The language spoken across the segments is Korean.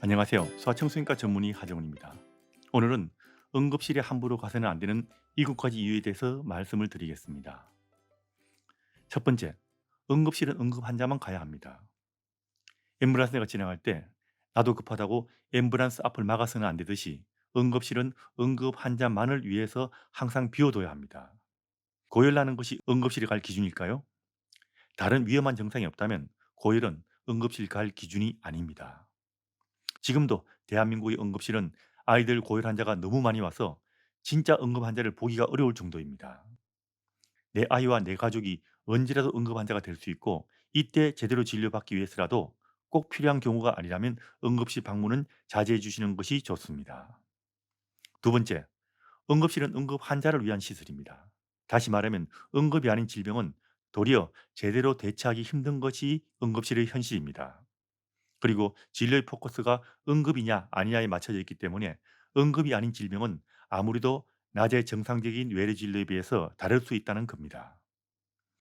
안녕하세요. 소아청소년과 전문의 하정훈입니다. 오늘은 응급실에 함부로 가서는 안 되는 7가지 이유에 대해서 말씀을 드리겠습니다. 첫 번째, 응급실은 응급 환자만 가야 합니다. 앰뷸런스가 지나갈 때 나도 급하다고 앰뷸런스 앞을 막아서는 안 되듯이 응급실은 응급 환자만을 위해서 항상 비워둬야 합니다. 고열나는 것이 응급실에 갈 기준일까요? 다른 위험한 증상이 없다면 고열은 응급실 갈 기준이 아닙니다. 지금도 대한민국의 응급실은 아이들 고열 환자가 너무 많이 와서 진짜 응급 환자를 보기가 어려울 정도입니다. 내 아이와 내 가족이 언제라도 응급 환자가 될 수 있고 이때 제대로 진료받기 위해서라도 꼭 필요한 경우가 아니라면 응급실 방문은 자제해 주시는 것이 좋습니다. 두 번째, 응급실은 응급 환자를 위한 시설입니다. 다시 말하면 응급이 아닌 질병은 도리어 제대로 대처하기 힘든 것이 응급실의 현실입니다. 그리고 진료의 포커스가 응급이냐 아니냐에 맞춰져 있기 때문에 응급이 아닌 질병은 아무래도 낮에 정상적인 외래 진료에 비해서 다를 수 있다는 겁니다.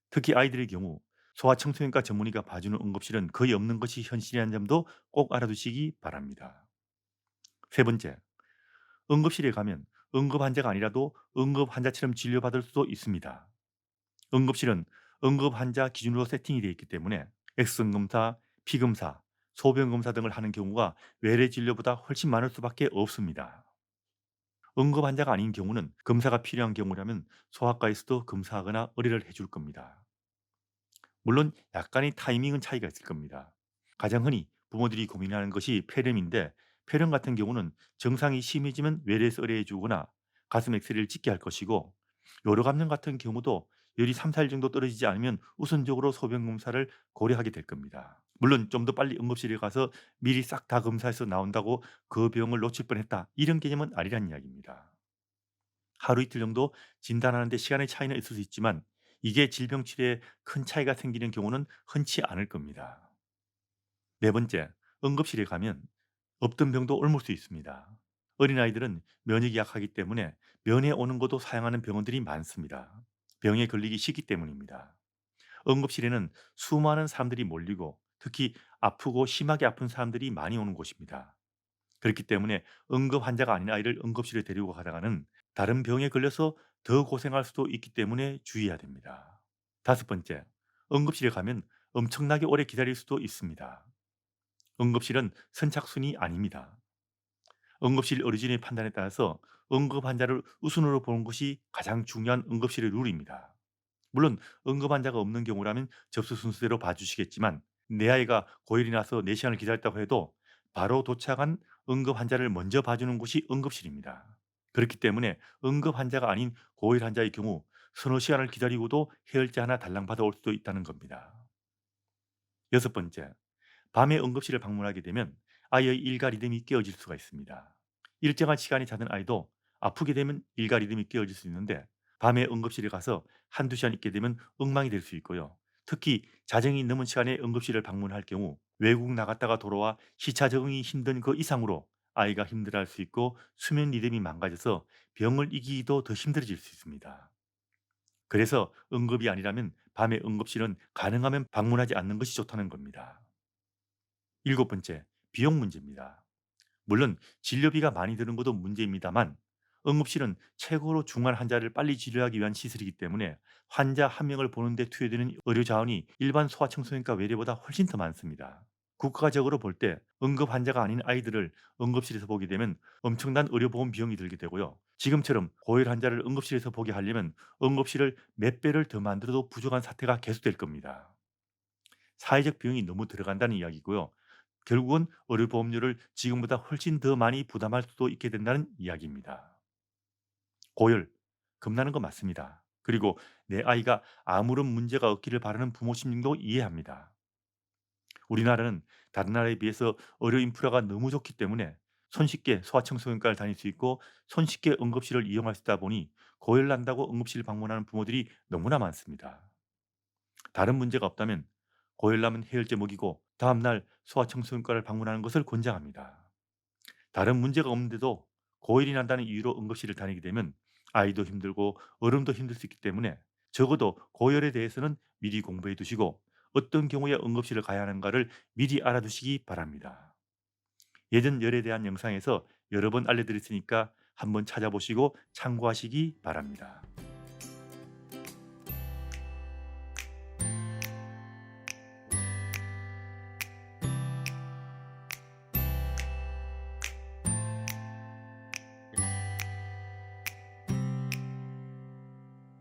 특히 아이들의 경우 소아청소년과 전문의가 봐주는 응급실은 거의 없는 것이 현실이라는 점도 꼭 알아두시기 바랍니다. 세 번째, 응급실에 가면 응급 환자가 아니라도 응급 환자처럼 진료받을 수도 있습니다. 응급실은 응급 환자 기준으로 세팅이 되어 있기 때문에 엑스선 검사, 피 검사, 소변 검사 등을 하는 경우가 외래 진료보다 훨씬 많을 수밖에 없습니다. 응급 환자가 아닌 경우는 검사가 필요한 경우라면 소아과에서도 검사하거나 의뢰를 해줄 겁니다. 물론 약간의 타이밍은 차이가 있을 겁니다. 가장 흔히 부모들이 고민하는 것이 폐렴인데 폐렴 같은 경우는 증상이 심해지면 외래에서 의뢰해 주거나 가슴 엑스레이를 찍게 할 것이고 요로감염 같은 경우도 열이 3, 4일 정도 떨어지지 않으면 우선적으로 소변 검사를 고려하게 될 겁니다. 물론 좀 더 빨리 응급실에 가서 미리 싹 다 검사해서 나온다고 그 병을 놓칠 뻔했다. 이런 개념은 아니란 이야기입니다. 하루 이틀 정도 진단하는데 시간의 차이는 있을 수 있지만 이게 질병 치료에 큰 차이가 생기는 경우는 흔치 않을 겁니다. 네 번째, 응급실에 가면 없던 병도 옮을 수 있습니다. 어린아이들은 면역이 약하기 때문에 면회 오는 것도 사용하는 병원들이 많습니다. 병에 걸리기 쉽기 때문입니다. 응급실에는 수많은 사람들이 몰리고 특히 아프고 심하게 아픈 사람들이 많이 오는 곳입니다. 그렇기 때문에 응급 환자가 아닌 아이를 응급실에 데리고 가다가는 다른 병에 걸려서 더 고생할 수도 있기 때문에 주의해야 됩니다. 다섯 번째, 응급실에 가면 엄청나게 오래 기다릴 수도 있습니다. 응급실은 선착순이 아닙니다. 응급실 어르신의 판단에 따라서 응급 환자를 우선으로 보는 것이 가장 중요한 응급실의 룰입니다. 물론 응급 환자가 없는 경우라면 접수 순서대로 봐주시겠지만 내 아이가 고열이 나서 4시간을 기다렸다고 해도 바로 도착한 응급 환자를 먼저 봐주는 곳이 응급실입니다. 그렇기 때문에 응급 환자가 아닌 고열 환자의 경우 서너 시간을 기다리고도 해열제 하나 달랑 받아올 수도 있다는 겁니다. 여섯 번째, 밤에 응급실을 방문하게 되면 아이의 일가 리듬이 깨어질 수가 있습니다. 일정한 시간이 자던 아이도 아프게 되면 일가 리듬이 깨어질 수 있는데 밤에 응급실에 가서 한두 시간 있게 되면 엉망이 될 수 있고요. 특히 자정이 넘은 시간에 응급실을 방문할 경우 외국 나갔다가 돌아와 시차 적응이 힘든 그 이상으로 아이가 힘들어할 수 있고 수면 리듬이 망가져서 병을 이기기도 더 힘들어질 수 있습니다. 그래서 응급이 아니라면 밤에 응급실은 가능하면 방문하지 않는 것이 좋다는 겁니다. 일곱 번째, 비용 문제입니다. 물론 진료비가 많이 드는 것도 문제입니다만 응급실은 최고로 중한 환자를 빨리 치료하기 위한 시설이기 때문에 환자 한 명을 보는데 투여되는 의료 자원이 일반 소아청소년과 외래보다 훨씬 더 많습니다. 국가적으로 볼 때 응급 환자가 아닌 아이들을 응급실에서 보게 되면 엄청난 의료보험 비용이 들게 되고요. 지금처럼 고열 환자를 응급실에서 보게 하려면 응급실을 몇 배를 더 만들어도 부족한 사태가 계속될 겁니다. 사회적 비용이 너무 들어간다는 이야기고요. 결국은 의료보험료를 지금보다 훨씬 더 많이 부담할 수도 있게 된다는 이야기입니다. 고열, 겁나는 거 맞습니다. 그리고 내 아이가 아무런 문제가 없기를 바라는 부모 심정도 이해합니다. 우리나라는 다른 나라에 비해서 의료 인프라가 너무 좋기 때문에 손쉽게 소아청소년과를 다닐 수 있고 손쉽게 응급실을 이용할 수 있다 보니 고열 난다고 응급실 방문하는 부모들이 너무나 많습니다. 다른 문제가 없다면 고열남은 해열제 먹이고 다음 날 소아청소년과를 방문하는 것을 권장합니다. 다른 문제가 없는데도 고열이 난다는 이유로 응급실을 다니게 되면 아이도 힘들고 어른도 힘들 수 있기 때문에 적어도 고열에 대해서는 미리 공부해 두시고 어떤 경우에 응급실을 가야 하는가를 미리 알아두시기 바랍니다. 예전 열에 대한 영상에서 여러 번 알려드렸으니까 한번 찾아보시고 참고하시기 바랍니다.